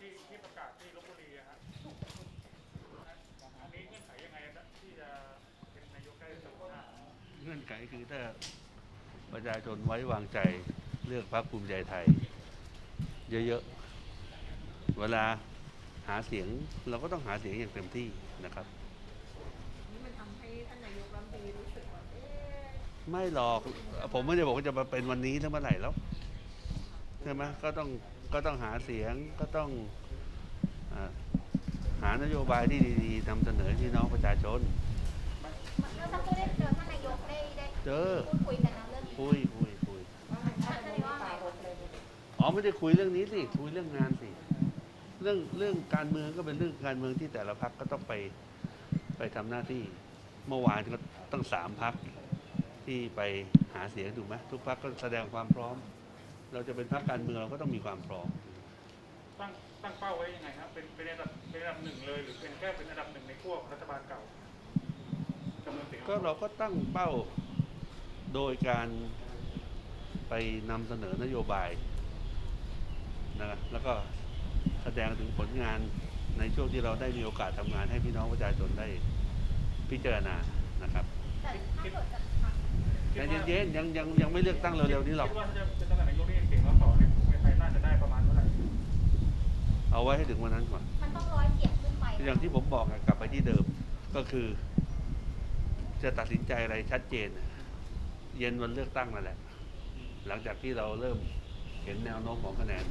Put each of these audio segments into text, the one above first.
ที่ประกาศที่ลบบุรีอะฮะอันนี้เงื่อนไขยังไงที่จะเป็นนายกได้สัปดาห์เงื่อนไขคือถ้าประชาชนไว้วางใจเลือกพรรคภูมิใจไทย เยอะๆ เวลาหาเสียงเราก็ต้องหาเสียงอย่างเต็มที่นะครับนี่มันทำให้ท่านนายกรัฐมนตรีรู้สึกว่าเอ๊ะไม่หรอก ผมไม่ได้บอกว่าจะมาเป็นวันนี้หรือเมื่อไหร่แล้วใช่ไหมก็ต้อง ก็ต้องหาเสียงก็ต้องอาหานโยบายที่ดีๆนำเสนอให้พี่น้องประชาชนเมื่อสักครู่ได้เจอท่านนายกได้ได้เจอพูดคุยกันนะเรื่องนี้คุยคุยคุยท่านนายกว่าไงอ๋อไม่ได้คุยเรื่องนี้สิคุยเรื่องงานสิเรื่องเรื่องการเมืองก็เป็นเรื่องการเมืองที่แต่ละพักก็ต้องไปไปทำหน้าที่เมื่อวานก็ตั้งสามพักที่ไปหาเสียงถูกไหมทุกพักก็แสดงความพร้อม เราจะเป็นพักการเมืองเราก็ต้องมีความพร้อม ตั้งตั้งเป้าไว้ยังไงครับเป็นเป็นอันดับเป็นอันดับหนึ่งเลย หรือเป็นแค่เป็นอันดับหนึ่งในขั้วของรัฐบาลเก่าจำนวนเสียงก็เราก็ตั้งเป้าโดยการไปนำเสนอนโยบายนะแล้วก็แสดงถึงผลงานในช่วงที่เราได้มีโอกาสทำงานให้พี่น้องประชาชนได้พิจารณานะครับแต่ถ้าเกิดจะ ใจเย็นๆยังยังยังไม่เลือกตั้งเร็วๆนี้หรอก คิดว่าถ้าจะ เอาไว้ให้ถึงวันนั้นก่อน มันต้องร้อยเสียงขึ้นไปอย่างที่ผมบอกอะกลับไปที่เดิมก็คือ จะตัดสินใจอะไรชัดเจน เย็นวันเลือกตั้งนั่นแหละ หลังจากที่เราเริ่มเห็นแนวโน้มของคะแนน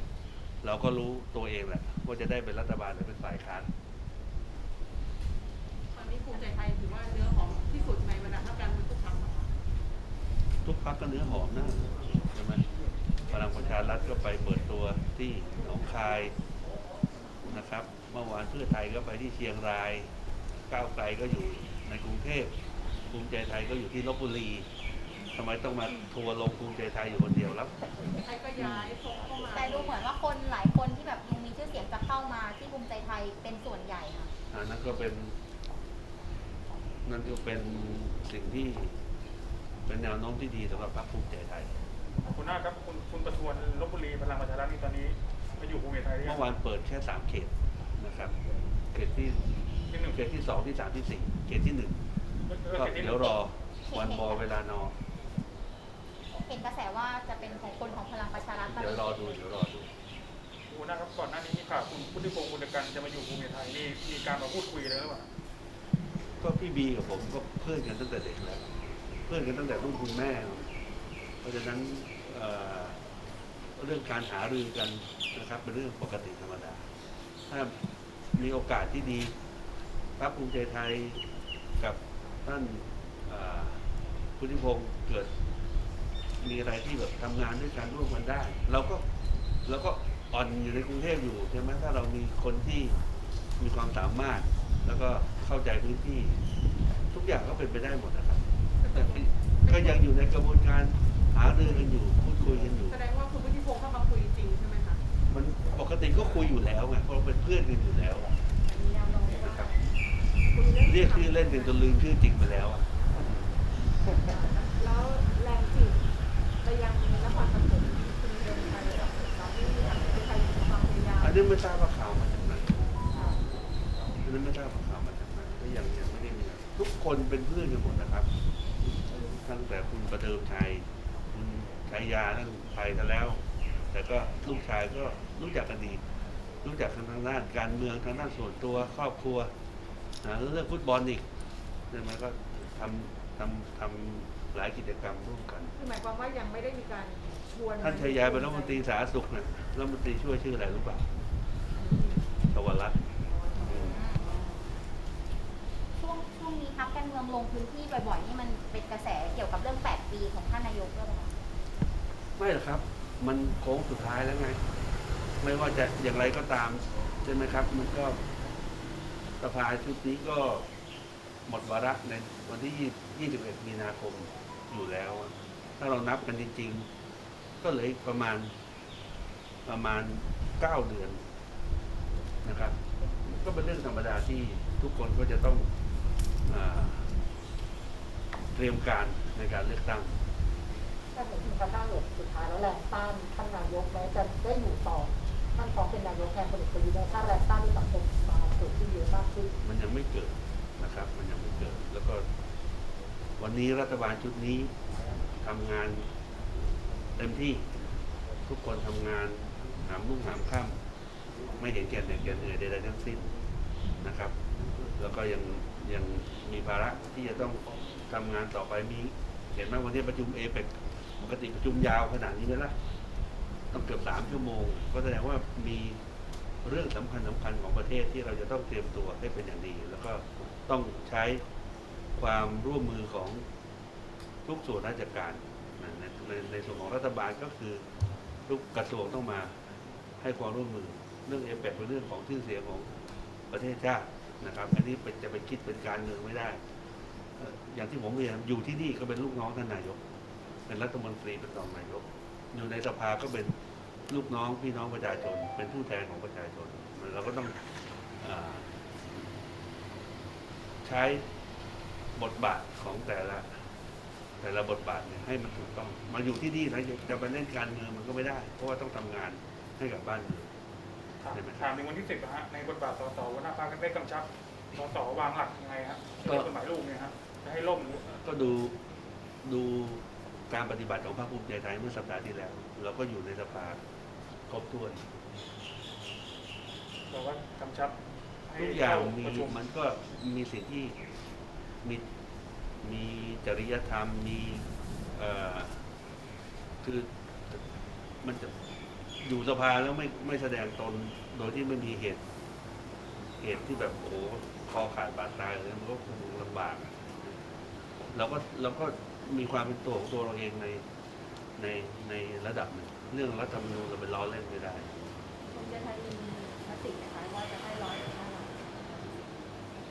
เราก็รู้ตัวเองแหละ ว่าจะได้เป็นรัฐบาลหรือเป็นฝ่ายค้านตอนนี้ภูมิใจไทยถือว่าเนื้อหอมที่สุดในบรรดาพรรคการเมืองทุกพรรคเหรอคะทุกพักก็เนื้อหอมนะใช่ไหมพลังประชารัฐก็ไปเปิดตัวที่หนองคาย นะครับ เมื่อวานเพื่อไทยก็ไปที่เชียงราย ก้าวไกลก็อยู่ในกรุงเทพภูมิใจไทยก็อยู่ที่ลบบุรีทำไมต้องมาทัวร์ลงภูมิใจไทยอยู่คนเดียวแล้วไทยก็ย้ายส่งเข้ามาแต่ดูเหมือนว่าคนหลายคนที่แบบยังมีชื่อเสียงจะเข้ามาที่ภูมิใจไทยเป็นส่วนใหญ่ค่ะอันนั้นก็เป็น นั่นก็เป็นสิ่งที่เป็นแนวโน้มที่ดีสำหรับพรรคภูมิใจไทยคุณหน้าครับคุณคุณประทวนลบบุรีพลังประชารัฐนี่ตอนนี้มา อยู่ภูมิใจไทยหรือยัเมื่งอวานเปิดแค่สามเขตนะครับ เขตที่ที่หนึ่งเขตที่สองที่สามที่สี่เขตที่หนึ่งก็เดี๋ยวรอวันบอเวลานอเห็นกระแสว่าจะเป็นของคนของพลังประชารัฐเดี๋ยวรอดูเดี๋ยวรอดูคุณหน้าครับก่อนหน้านี้มีข่าวคุณพุทธิพงศ์คุณกันจะมาอยู่ภูมิใจไทยนี่มีการมาพูดคุยเลยหรือเปล่าก็พี่บีกับผมก็เพื่อนกันตั้งแต่เด็กแล้ว เพื่อนกันตั้งแต่รุ่นคุณแม่ เพราะฉะนั้นเอ่อ เรื่องการหารือกันนะครับ เป็นเรื่องปกติธรรมดา ถ้ามีโอกาสที่ดีพรรคภูมิใจไทยกับท่านพุทธิพงศ์เกิด มีอะไรที่แบบทำงานด้วยกันร่วมกันได้เราก็เราก็อ่อนอยู่ในกรุงเทพอยู่ใช่ไหมถ้าเรามีคนที่มีความสามารถ แล้วก็เข้าใจพื้นที่ ทุกอย่างก็เป็นไปได้หมดนะครับแต่ก็ยังอยู่ในกระบวนการหารือกันอยู่พูดคุยกันอยู่ พุทธิพงศ์เข้ามาคุยจริงใช่ไหมคะมันปกติก็คุยอยู่แล้วไงเพราะเราเป็นเพื่อนกันอยู่แล้วมีแนวโน้มนะครับคุยเรื่องเรียกชื่อเล่นกันจนลืมชื่อจริงไปแล้วอะแล้วแรงจีบไปยังนครปฐมคุณเดินไปกับเราที่ทางภูมิใจไทยมีความพยายามอันนี้ไม่ทราบว่าข่าวมาจากไหนอันนี้ไม่ทราบว่าข่าวมาจากไหนก็ยังยังไม่ได้มีทุกคนเป็นเพื่อนกันหมดนะครับ ตั้งแต่คุณประเดิมชัยคุณชัยยานั่นไปซะแล้ว แต่ก็ลูกชายก็รู้จักกันดี รู้จักทางด้านการเมืองทางด้านส่วนตัวครอบครัวนะแล้วเรื่องฟุตบอลอีกใช่ไหมก็ทำทำทำหลายกิจกรรมร่วมกัน คือหมายความว่ายังไม่ได้มีการชวนท่านชัยยาเป็นรัฐมนตรีสาธารณสุขนะรัฐมนตรีช่วยชื่ออะไรรู้เปล่าชวรัตน์อืมช่วงช่วงนี้พักการเมืองลงพื้นที่บ่อยๆนี่มันเป็นกระแสเกี่ยวกับเรื่อง 8 ปีของท่านนายกด้วยไหมคะไม่หรอกครับ มันโค้งสุดท้ายแล้วไง ไม่ว่าจะอย่างไรก็ตามใช่ไหมครับ มันก็สภาชุดนี้ก็หมดวาระในวันที่ 21 มีนาคมอยู่แล้ว ถ้าเรานับกันจริง ๆ ก็เหลืออีกประมาณประมาณ 9 เดือนนะครับ ก็เป็นเรื่องธรรมดาที่ทุกคนก็จะต้องอเตรียมการในการเลือกตั้ง ถ้าถึงกระทั่งสุดท้ายแล้วแรงต้านท่านนายกแม้จะได้อยู่ต่อท่านพร้อเป็นนายกแทนพลเอกประยุทธ์แล้วถ้าแรงต้านในสังคมมาเกิดขึ้นเยอะมากขึ้นมันยังไม่เกิดนะครับ มันยังไม่เกิด แล้วก็ วันนี้รัฐบาลชุดนี้ทำงานเต็มที่ทุกคนทำงานหามรุ่งหามค่ำไม่เห็นแก่เหน็ดแก่เหนื่อยใดๆทั้งสิ้นนะครับ แล้วก็ยังยังมีภาระที่จะต้องทำงานต่อไปมี เห็นไหมวันนี้ประชุมเอเปก ปกติประชุมยาวขนาดนี้ไหมล่ะต้องเกือบสามชั่วโมง ก็แสดงว่ามีเรื่องสำคัญสำคัญของประเทศที่เราจะต้องเตรียมตัวให้เป็นอย่างดี แล้วก็ต้องใช้ความร่วมมือของทุกส่วนราชการในในในส่วนของรัฐบาลก็คือทุกกระทรวงต้องมาให้ความร่วมมือ เรื่องเอเปกเป็นเรื่องของชื่อเสียงของประเทศชาตินะครับ อันนี้เป็นจะไปคิดเป็นการเมืองไม่ได้ อย่างที่ผมเรียนอยู่ที่นี่ก็เป็นลูกน้องท่านนายก เป็นรัฐมนตรีเป็นรองนายก อยู่ในสภาก็เป็นลูกน้องพี่น้องประชาชน เป็นผู้แทนของประชาชนเราก็ต้องอาใช้บทบาทของแต่ละ แต่ละบทบาทเนี่ยให้มันถูกต้อง มาอยู่ที่นี่นะจะไปเล่นการเมืองมันก็ไม่ได้ เพราะว่าต้องทำงานให้กับบ้านเมืองถามใช่ไหมถามในวันที่สิบฮะในบทบาทสสหัวหน้าพรรคได้กำชับสสวางหลักยังไงฮะในกฎหมายลูกเนี่ยฮะจะให้ล่มหรือก็ดูดู การปฏิบัติของพรรคภูมิใจไทยเมื่อสัปดาห์ที่แล้ว เราก็อยู่ในสภาครบถ้วนบอกว่ากำชับให้ทุกอย่างมีประชุมมันก็มีสิ่งที่มีมีจริยธรรมมีเอ่อคือมันจะอยู่สภาแล้วไม่ไม่แสดงตนโดยที่ไม่มีเหตุ เหตุที่แบบโอ้โหคอขาดบาดตายเลยมันก็คงลำบากอะเราก็เราก็ มีความเป็นตัวของตัวเราเองในในในระดับหนึ่งเรื่องรัฐธรรมนูญเราไปล้อเล่นไม่ได้คุณจะไทยมีมตินะคะว่าจะให้ร้อยหรือห้าร้อย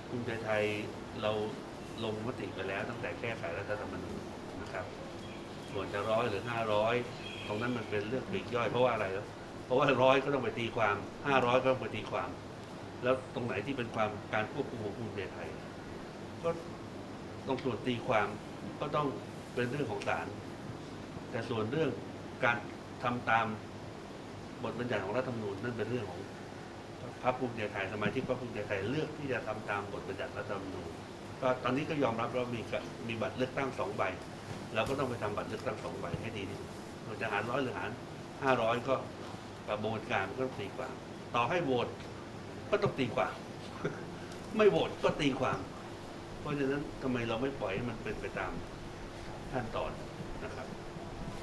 ภูมิใจไทยเราลงมติไปแล้วตั้งแต่แก้ไขรัฐธรรมนูญนะครับ ส่วนจะร้อยหรือห้าร้อยตรงนั้นมันเป็นเรื่องปลีกย่อยเพราะว่าอะไรแล้วเพราะว่าร้อยก็ต้องไปตีความห้าร้อยก็ต้องไปตีความ แล้วตรงไหนที่เป็นความการควบคุมของภูมิใจไทย ก็ต้องส่วนตีความ ก็ต้องเป็นเรื่องของศาลแต่ส่วนเรื่องการทำตามบทบัญญัติของรัฐธรรมนูญนั่นเป็นเรื่องของพรรคภูมิใจไทยสมาชิกพรรคภูมิใจไทยเลือกที่จะทำตามบทบัญญัติรัฐธรรมนูญก็ตอนนี้ก็ยอมรับว่ามีกะมีบัตรเลือกตั้งสองใบเราก็ต้องไปทำบัตรเลือกตั้งสองใบให้ดีที่สุดเราจะหารร้อยหรือหารห้าร้อยก็กระบวนการมันก็ตีความต่อให้โหวตก็ต้องตีความ ไม่โหวตก็ตีความ ราะฉะนั้นทำไมเราไม่ปล่อยให้มันเป็นไปตามขั้นตอนนะครับ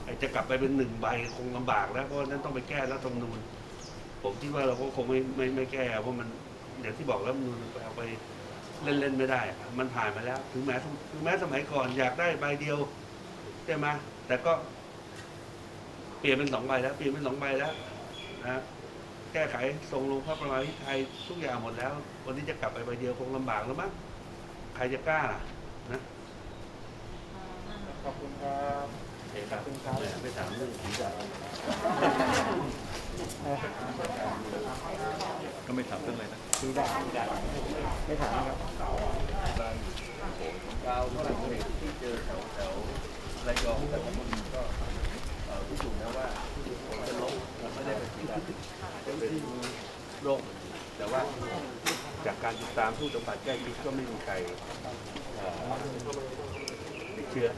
ไอ้จะกลับไปเป็นหนึ่งใบคงลำบากแล้วเพราะฉะนั้นต้องไปแก้รัฐธรรมนูญผมคิดว่าเราก็คงไม่ไม่ไม่แก้เพราะมันอย่างที่บอกแล้วมันไปเอาไปเล่นเล่นไม่ได้ มันผ่านมาแล้ว ถึงแม้ถึงแม้สมัยก่อนอยากได้ใบเดียวใช่ไหมแต่ก็ เปลี่ยนเป็นสองใบแล้วเปลี่ยนเป็นสองใบแล้วนะแก้ไขส่งลงพระประมาพิไทยทุกอย่างหมดแล้ว วันนี้จะกลับไปใบเดียวคงลำบากแล้วมั้ง รจะกล้าล่ะนะขอบคุณครับเอกครับไม่ถามเรื่องผีดาก็ไม่ถามเรื่องอะไรนะดาวเท่าไหร่ที่เจอแถวแถวระยองแต่ละคนก็เอ่อพิสูจน์แล้วว่าผมจะลบไม่ได้เป็นผีดาจะเป็นโรคแต่ว่า จากการติดตามผู้สัมผัสใกล้ชิดก็ไม่มีใครเอ่อติดเชื้อ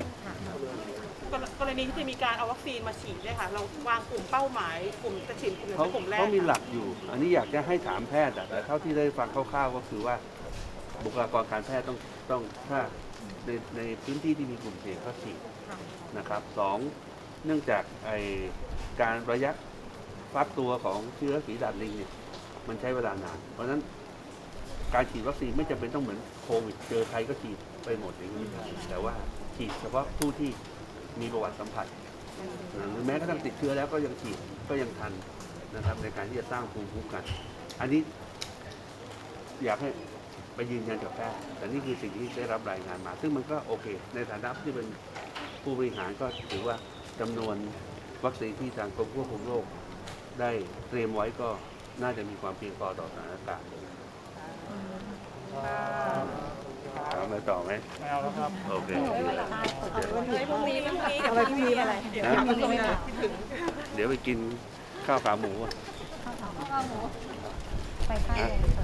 กรณีที่จะมีการเอาวัคซีนมาฉีดเนี่ยค่ะ เราวางกลุ่มเป้าหมายกลุ่มจะฉีดกลุ่มไหนเขาเป็นกลุ่มแรกเขามีหคะลักอยู่ อันนี้อยากจะให้ถามแพทย์อะแต่เท่าที่ได้ฟังคร่าวๆก็คือว่า บุคลากรการแพทย์ต้องต้องถ้าในในพื้นที่ที่มีกลุ่มเสี่ยงก็ฉีดค่ะนะครับสองเนื่องจากไอการระยะฟักตัวของเชื้อฝีดาดลิงเนี่ยมันใช้เวลานาน เพราะฉะนั้น การฉีดวัคซีนไม่จำเป็นต้องเหมือนโควิด เจอใครก็ฉีดไปหมดอย่างนี้ไม่ใช่แต่ว่าฉีดเฉพาะผู้ที่มีประวัติสัมผัสหรือแม้กระทั่งติดเชื้อแล้วก็ยังฉีดก็ยังทันนะครับ ในการที่จะสร้างภูมิคุ้มกัน อันนี้อยากให้ไปยืนยันกับแพทย์แต่นี่คือสิ่งที่ได้รับรายงานมา ซึ่งมันก็โอเค ในฐานะที่เป็นผู้บริหารก็ถือว่าจำนวนวัคซีนที่ทางกรมควบคุมโรคได้เตรียมไว้ก็น่าจะมีความเพียงพอต่อสถานการณ์ถามอะไร ต่อไหมไม่เอาแล้วครับ โอเคพรุ่งนี้พรุ่งนี้เดี๋ยวอะไรที่มีอะไรเดี๋ยวทำตรงนี้คิดถึงเดี๋ยวไปกินข้าวขาหมูอะต้องเอาหนูไปค่ายเลยเปิด